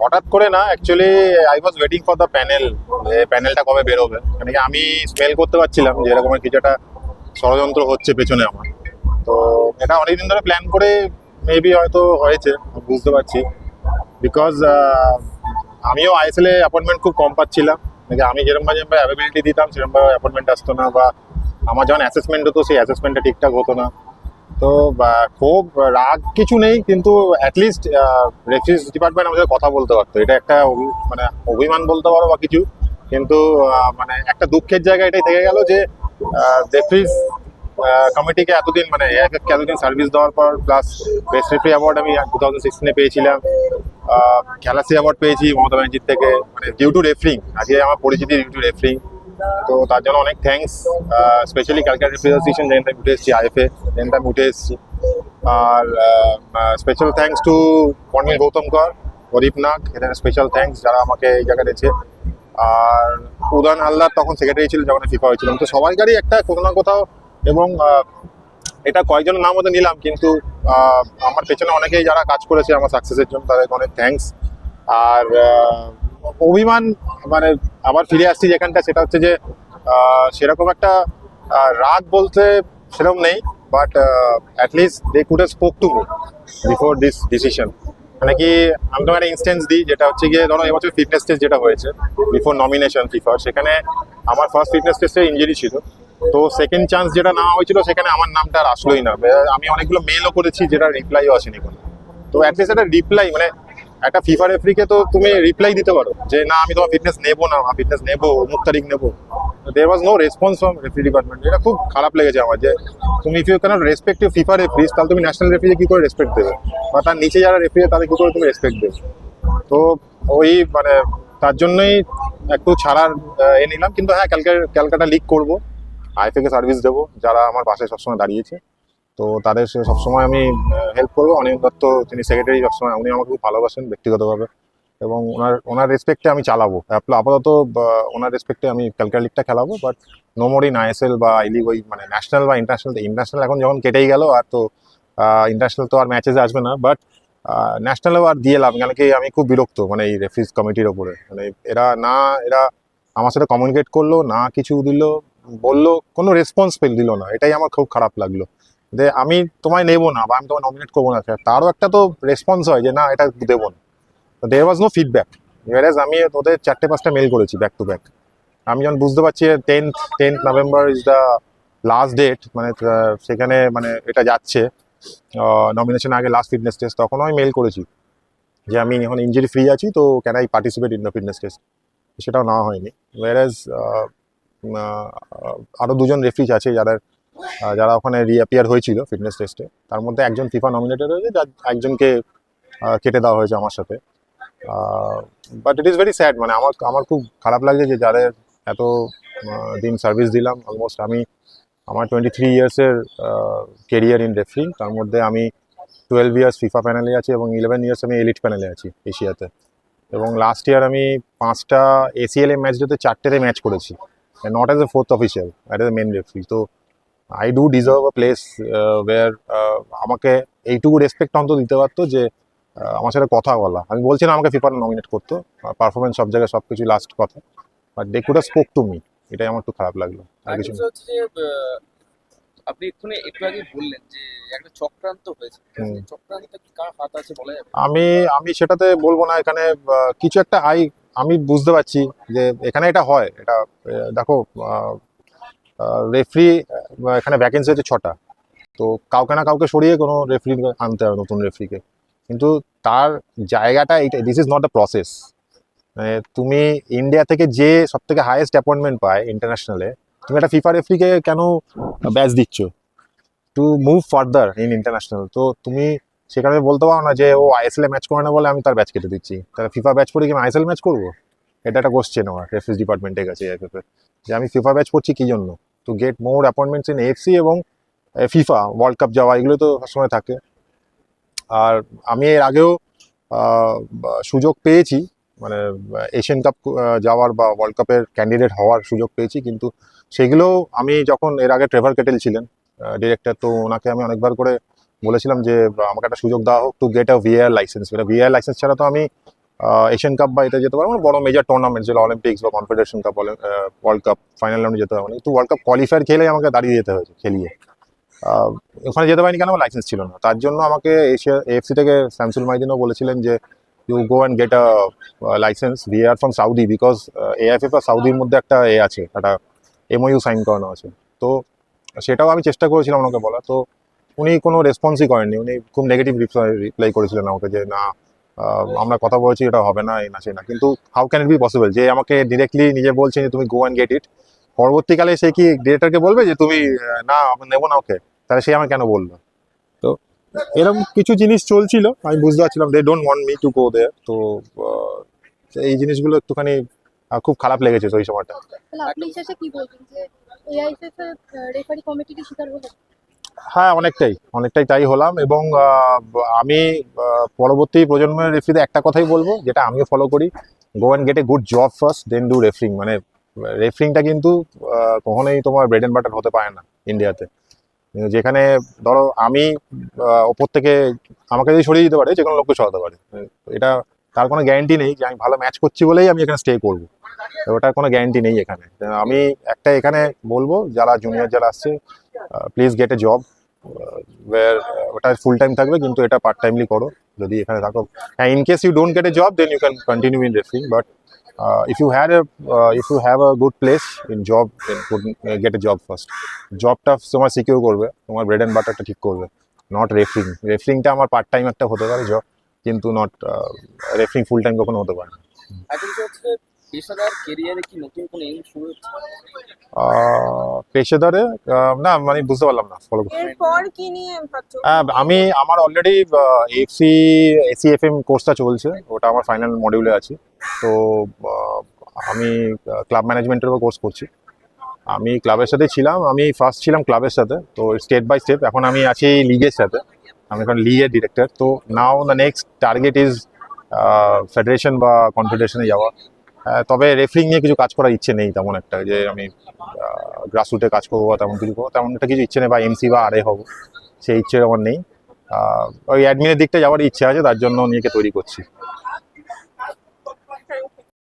হঠাৎ করে না actually I was waiting for the panel যে প্যানেলটা কবে বেরোবে। মানে কি, আমি স্মেল করতে পারছিলাম যে এরকম কিছু একটা ষড়যন্ত্র হচ্ছে পেছনে আমার। তো এটা অনেকদিন ধরে প্ল্যান করে মেবি হয়তো হয়েছে, বুঝতে পারছি। বিকজ আমিও আইএসএল অ্যাপয়েন্টমেন্ট খুব কম পাচ্ছিলাম। মানে আমি যেরকম যেরকম অ্যাভেবিলিটি দিতাম সেরকম অ্যাপয়েন্টমেন্ট আসতো না বা আমার যখন অ্যাসেসমেন্ট হতো, সেই অ্যাসেসমেন্টটা ঠিকঠাক হতো না। তো খুব রাগ কিছু নেই, কিন্তু অ্যাটলিস্ট রেফ্রিজ ডিপার্টমেন্ট আমাদের কথা বলতে পারতো। এটা একটা মানে অভিমান বলতে পারো বা কিছু, কিন্তু মানে একটা দুঃখের জায়গা এটাই থেকে গেল যে রেফ্রিজ কমিটিকে এতদিন মানে এতদিন সার্ভিস দেওয়ার পর প্লাস বেস্ট রেফ্রি অ্যাওয়ার্ড আমি টু থাউজেন্ড সিক্সটিনে পেয়েছিলাম খেলাসি অ্যাওয়ার্ড পেয়েছি মমতা ব্যানার্জির থেকে মানে ডিউ টু রেফরিং আজকে আমার পরিচিতি ডিউ টু রেফরিং তো তার জন্য অনেক থ্যাঙ্কস স্পেশালি ক্যালকাটা রিপ্রেজেন্টেশন যেখানে আমি উঠে এসেছি আইএফএ যেখানে আমি উঠে এসেছি। আর special thanks to colonel Gautam Kar Pradip Nag এখানে স্পেশাল থ্যাঙ্কস যারা আমাকে এই জায়গায় দিয়েছে আর উদান হালদার তখন সেক্রেটারি ছিল, যখন ফিফা হয়েছিলাম। তো সবাইকারই একটা কোথাও না কোথাও এবং এটা কয়েকজনের নাম মধ্যে নিলাম, কিন্তু আমার পেছনে অনেকেই যারা কাজ করেছে, আমার সাকসেসের জন্য তাদেরকে অনেক থ্যাঙ্কস আর অভিমান মানে আবার ফিরে আসছি যেখানটা, সেটা হচ্ছে যে সেরকম একটা রাগ বলতে সেরকম নেই but at least they could spoke to me before this decision মানে কি, আমি তোমার একটা ইনস্টেন্স দিই, যেটা হচ্ছে গিয়ে, ধরো এবছর ফিটনেস টেস্ট যেটা হয়েছে বিফোর নমিনেশন ফিফার সেখানে আমার ফার্স্ট ফিটনেস টেস্টে ইঞ্জুরি ছিল। তো সেকেন্ড চান্স যেটা নেওয়া হয়েছিল, সেখানে আমার নামটা আর আসলোই না। আমি অনেকগুলো মেলও করেছি যেটা রিপ্লাইও আসেনি কোনো। তো অ্যাটলিস্ট একটা রিপ্লাই মানে একটা ফিফা রেফরিকে তো তুমি রিপ্লাই দিতে পারো যে, না, আমি তোমার ফিটনেস নেব না, আমার ফিটনেস নেব, অমুক তারিখ নেব। There was no response from referee department এটা খুব খারাপ লেগেছে আমার যে, তুমি if you can't respect you FIFA referees তাহলে তুমি ন্যাশনাল রেফরিকে কী করে রেসপেক্ট দেবে? বা তার নিচে যারা রেফরি তাদের কী করে তুমি রেসপেক্ট দেবে? তো ওই মানে তার জন্যই একটু ছাড়ার এ নিলাম। কিন্তু হ্যাঁ ক্যালকা ক্যালকাটা লিক করব। আইফেকে সার্ভিস দেবো, যারা আমার পাশে সবসময় দাঁড়িয়েছে। তো তাদের সবসময় আমি হেল্প করব। অনিল দত্ত, তিনি সেক্রেটারি সবসময় উনি আমাকে খুব ভালোবাসেন ব্যক্তিগতভাবে। এবং ওনার ওনার রেসপেক্টে আমি চালাবো। আপ- আপাতত ওনার রেসপেক্টে আমি ক্যালকাটা লিগটা খেলাবো but no more in ISL বা আই লিগ ওই মানে ন্যাশনাল বা ইন্টারন্যাশনাল ইন্টারন্যাশনাল এখন যখন কেটেই গেল, আর তো ইন্টারন্যাশনাল তো আর ম্যাচেসে আসবে না বাট ন্যাশনালেও আর দিয়ে লাভ, কেন কি আমি খুব বিরক্ত মানে এই রেফ্রিজ কমিটির ওপরে। মানে এরা না, এরা আমার সাথে কমিউনিকেট করল, না কিছু দিল, বলল, কোনো রেসপন্স পেল দিল না। এটাই আমার খুব খারাপ লাগল। যে আমি তোমায় নেব না বা আমি তোমায় নমিনেট করব না তারও একটা তো রেসপন্স হয় যে না এটা দেবো না। দেয়ার ওয়াজ নো ফিডব্যাক এরাজ আমি ওদের চারটে পাঁচটা মেল করেছি ব্যাক টু ব্যাক আমি যখন বুঝতে পারছি tenth tenth November is the last date মানে সেখানে মানে এটা যাচ্ছে নমিনেশন আগে লাস্ট ফিটনেস টেস্ট তখন আমি মেল করেছি যে আমি এখন ইঞ্জুরি ফ্রি আছি তো can I participate in the fitness test সেটাও নেওয়া হয়নি। ওয়ারাজ আরও দুজন রেফ্রিজ আছে আহ, যারা ওখানে রিঅ্যাপিয়ার হয়েছিল ফিটনেস টেস্টে তার মধ্যে একজন ফিফা নমিনেটেড হয়েছে, যার একজনকে কেটে দেওয়া হয়েছে আমার সাথে। But it is very sad মানে আমার আমার খুব খারাপ লাগছে যে যাদের এত দিন সার্ভিস দিলাম অলমোস্ট আমি আমার টোয়েন্টি থ্রি ইয়ার্সের কেরিয়ার ইন রেফারিং তার মধ্যে আমি টুয়েলভ ইয়ার্স ফিফা প্যানেলে আছি এবং ইলেভেন ইয়ার্স আমি এলিট প্যানেলে আছি এশিয়াতে। এবং লাস্ট ইয়ার আমি পাঁচটা এসিএল এ ম্যাচগুলোতে চারটেতে ম্যাচ করেছি। Not as a fourth official at a main referee তো I do deserve a place where আমাকে এইটুকু রেসপেক্ট অন্তত দিতে পারতো যে আমার সাথে কথা বলা। আমি বলছি না আমাকে ফিফার নমিনেট করতো পারফরমেন্স সব জায়গায় সব কিছু লাস্ট কথা but they could spoke to me এটাই আমার একটু খারাপ লাগল। আর আর কিছু কিছু হচ্ছে যে আহ, আপনি এক্ষুনি একটু আগে বললেন যে একটা চক্রান্ত হয়েছে। হুম। কি কার হাত আছে বলা যাবে? আমি আমি সেটাতে বলব না এখানে কিছু একটা আই আমি বুঝতে পারছি যে এখানে এটা হয়। এটা দেখো রেফরি এখানে ভ্যাকেন্সি আছে ছটা। তো কাউকে না কাউকে সরিয়ে কোনো রেফরি আনতে হবে নতুন রেফরিকে কিন্তু তার জায়গাটা এইটা this is not the process তুমি ইন্ডিয়া থেকে যে সব থেকে হায়েস্ট অ্যাপয়েন্টমেন্ট পায় ইন্টারন্যাশনালে তুমি একটা ফিফা রেফরিকে কেন ব্যাচ দিচ্ছ? To move further in international তো তুমি সেখানে বলতে পারো না যে, ও আইএসএল এ ম্যাচ করে না বলে আমি তার ব্যাচ কেটে দিচ্ছি। তাহলে ফিফা ব্যাচ পড়ে কি আমি আইএসএল ম্যাচ করব? এটা একটা কোশ্চেন আমার রেফারেন্স ডিপার্টমেন্টের কাছে। যে আমি ফিফা ব্যাচ করছি কী জন্য? To get more appointments in FC এবং ফিফা ওয়ার্ল্ড কাপ যাওয়া, এগুলো তো সবসময় থাকে। আর আমি এর আগেও সুযোগ পেয়েছি মানে এশিয়ান কাপ যাওয়ার বা ওয়ার্ল্ড কাপের ক্যান্ডিডেট হওয়ার সুযোগ পেয়েছি, কিন্তু সেগুলো আমি যখন এর আগে ট্রেভার কেটেল ছিলেন ডিরেক্টর তো ওনাকে আমি অনেকবার করে বলেছিলাম যে আমাকে একটা সুযোগ দেওয়া হোক to get a VR licence VR licence ছাড়া তো আমি এশিয়ান কাপ বা এতে যেতে পারব না বড় মেজর টুর্নামেন্ট যেগুলো অলিম্পিক্স বা confederation cup World Cup final রাউন্ডে যেতে পারব না কিন্তু ওয়ার্ল্ড কাপ কোয়ালিফায়ার খেলে আমাকে দাঁড়িয়ে যেতে হয়েছে, খেলিয়ে। ওখানে যেতে পারিনি কেন? আমার লাইসেন্স ছিল না। তার জন্য আমাকে এশিয়া এফসি থেকে স্যামসুল মাইদিনও বলেছিলেন যে you go and get a licence VR from Saudi because AIFF আর সাউদির মধ্যে একটা এ আছে, একটা এমওইউ সাইন করানো আছে। তো সেটাও আমি চেষ্টা করেছিলাম ওনাকে বলা তো উনি কোনো রেসপন্সই করেননি। উনি খুব নেগেটিভ রিপ্লাই করেছিলেন আমাকে যে, না আমরা কথা বলছি, এটা হবে না, এই না, সেই না। কিন্তু how can it be possible যে আমাকে ডিরেক্টলি নিজে বলছে যে তুমি গো অ্যান্ড গেট ইট পরবর্তীকালে সে কি ডিরেক্টরকে বলবে যে তুমি না নেব না ওকে? তাহলে সে আমাকে কেন বলল? তো এরকম কিছু জিনিস চলছিল। আমি বুঝতে পারছিলাম they don't want me to go দে তো এই জিনিসগুলো একটুখানি খুব খারাপ লেগেছে ওই সময়টা। কি যে হ্যাঁ অনেকটাই অনেকটাই তাই হলাম এবং আমি পরবর্তী প্রজন্মের রেফারিতে একটা কথাই বলব, যেটা আমিও ফলো করি go and get a good job first then do refereeing মানে রেফারিংটা কিন্তু কখনোই তোমার ব্রেড অ্যান্ড বাটার হতে পারে না ইন্ডিয়াতে যেখানে, ধরো, আমি ওপর থেকে আমাকে যদি সরিয়ে দিতে পারে যে কোনো লোককে সরাতে পারে। এটা তার কোনো গ্যারান্টি নেই যে আমি ভালো ম্যাচ করছি বলেই আমি এখানে স্টে করব। ওটার কোনো গ্যারান্টি নেই এখানে। আমি একটা এখানে বলব, যারা জুনিয়র যারা আসছে please get a job where ওটা ফুল টাইম থাকবে, কিন্তু এটা পার্ট টাইমলি করো। যদি এখানে থাকো। হ্যাঁ in case you don't get a job then you can continue in refereeing but if you had if you have a good place in job get a job first জবটা তোমার secure করবে, তোমার bread and বাটারটা ঠিক করবে not referring রেফারিংটা আমার part time একটা হতে পারে জব কিন্তু নট রেফারিং ফুল টাইম কখনো হতে পারে না। এখন হচ্ছে পেশাদার কেরিয়ারে কি নতুন কোনো এম শুরু হচ্ছে? পেশাদারে? না মানে বুঝতে পারলাম না ফলো এরপর কি নিয়ে হ্যাঁ আমি আমার অলরেডি এফসি এসিএফএম কোর্সটা চলছে ওটা আমার ফাইনাল মডিউলে আছে। তো আমি ক্লাব ম্যানেজমেন্টের উপর কোর্স করছি। আমি ক্লাবের সাথে ছিলাম আমি ফার্স্ট ছিলাম ক্লাবের সাথে তো স্টেপ বাই স্টেপ এখন আমি আছি লিগের সাথে। আমি এখন লিগের ডিরেক্টর তো now the next target is federation বা কনফেডারেশনে যাওয়া। তবে রেফারিং নিয়ে কিছু কাজ করার ইচ্ছে নেই তেমন একটা, যে আমি গ্রাসরুটে কাজ করব বা তেমন কিছু করব, তেমন একটা কিছু ইচ্ছে নেই, বা এমসি বা আরে হব, সেই ইচ্ছে আমার নেই। ওই অ্যাডমিনের দিকটা যাওয়ার ইচ্ছে আছে, তার জন্য নিজেকে তৈরি করছি।